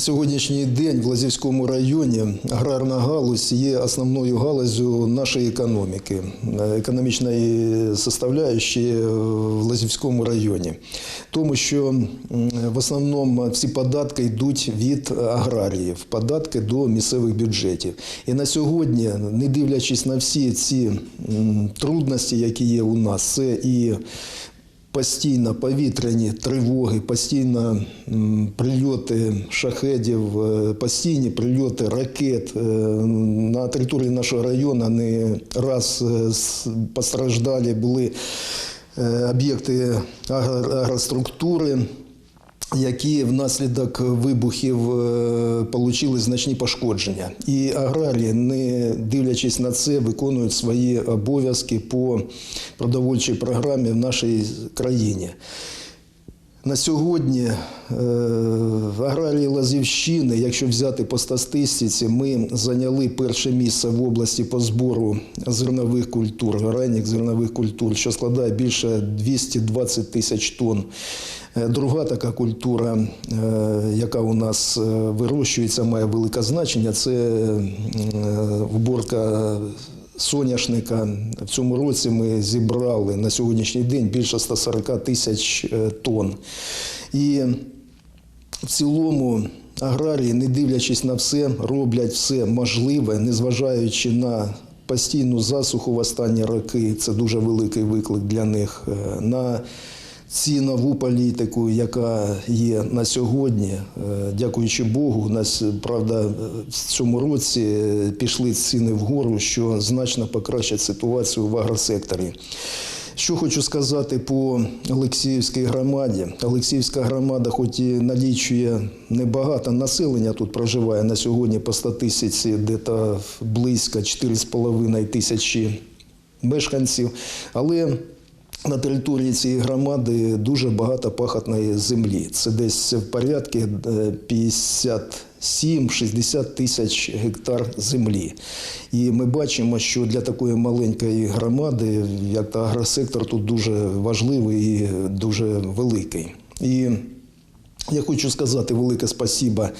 сьогоднішній день в Лазівському районі аграрна галузь є основною галузю нашої економіки, е, економічної составляючої в Лазівському районі. Тому що в основному всі податки йдуть від аграріїв, податки до місцевих бюджетів. І на сьогодні, не дивлячись на всі ці трудності, які є у нас, це і Постійно повітряні тривоги, постійно прильоти шахедів, е, постійні прильоти ракет. Е, На території нашого району не раз постраждали постраждалі були е, об'єкти агроструктури які внаслідок вибухів отримали значні пошкодження. І аграрії, не дивлячись на це, виконують свої обов'язки по продовольчій програмі в нашій країні. На сьогодні е, аграрії Лазівщини, якщо взяти по статистиці, ми зайняли перше місце в області по збору зернових культур, ранніх зернових культур, що складає більше 220 тисяч тонн. Е, Друга така культура, е, яка у нас вирощується, має велике значення, це вборка соняшника. В цьому році ми зібрали на сьогоднішній день більше 140 тисяч е, тонн. І в цілому аграрії, не дивлячись на все, роблять все можливе, незважаючи на постійну засуху в останні роки. Це дуже великий виклик для них. е, На цінову політику, яка є на сьогодні, Е, дякуючи Богу, у нас правда в цьому році е, пішли ціни вгору, що значно покращить ситуацію в агросекторі. Що хочу сказати по Олексіївській громаді. Олексіївська громада, хоч і налічує небагато населення, тут проживає на сьогодні по статистиці десь близько 4,5 тисячі мешканців, але на території цієї громади дуже багато пахотної землі. Це десь в порядку е, 57-60 тисяч гектар землі. І ми бачимо, що для такої маленької громади, як та агросектор, тут дуже важливий і дуже великий. І я хочу сказати велике спасіба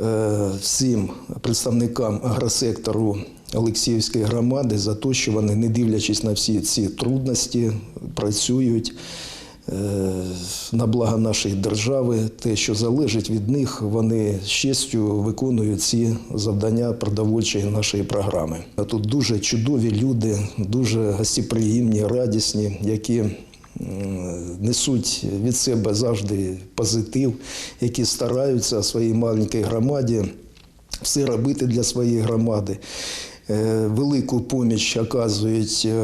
е, всім представникам агросектору Олексіївської громади за те, що вони, не дивлячись на всі ці трудності, працюють е, на благо нашої держави. Те, що залежить від них, вони з честю виконують ці завдання продовольчої нашої програми. Тут дуже чудові люди, дуже гостеприємні, радісні, які несуть від себе завжди позитив, які стараються в своїй маленькій громаді все робити для своєї громади. Е, Велику поміч оказують е,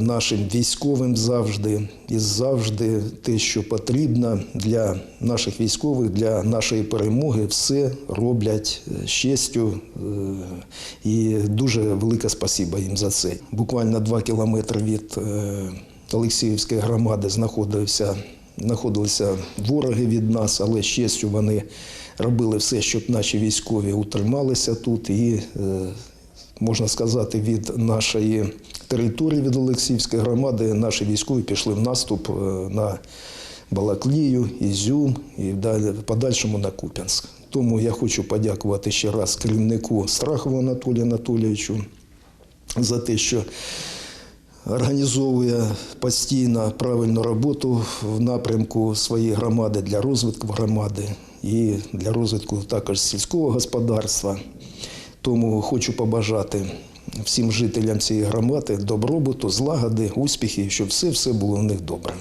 нашим військовим завжди і завжди те, що потрібно для наших військових, для нашої перемоги, все роблять з честю. е, І дуже велике спасіба їм за це. Буквально два кілометри від Олексіївської громади знаходився, знаходилися вороги від нас, але з вони робили все, щоб наші військові утрималися тут і, е, можна сказати, від нашої території, від Олексіївської громади, наші військові пішли в наступ е, на Балаклію, Ізюм і в подальшому на Куп'янськ. Тому я хочу подякувати ще раз керівнику Страхову Анатолію Анатолійовичу за те, що організовує постійно правильну роботу в напрямку своєї громади для розвитку громади і для розвитку також сільського господарства. Тому хочу побажати всім жителям цієї громади добробуту, злагоди, успіхів, щоб все все було в них добре.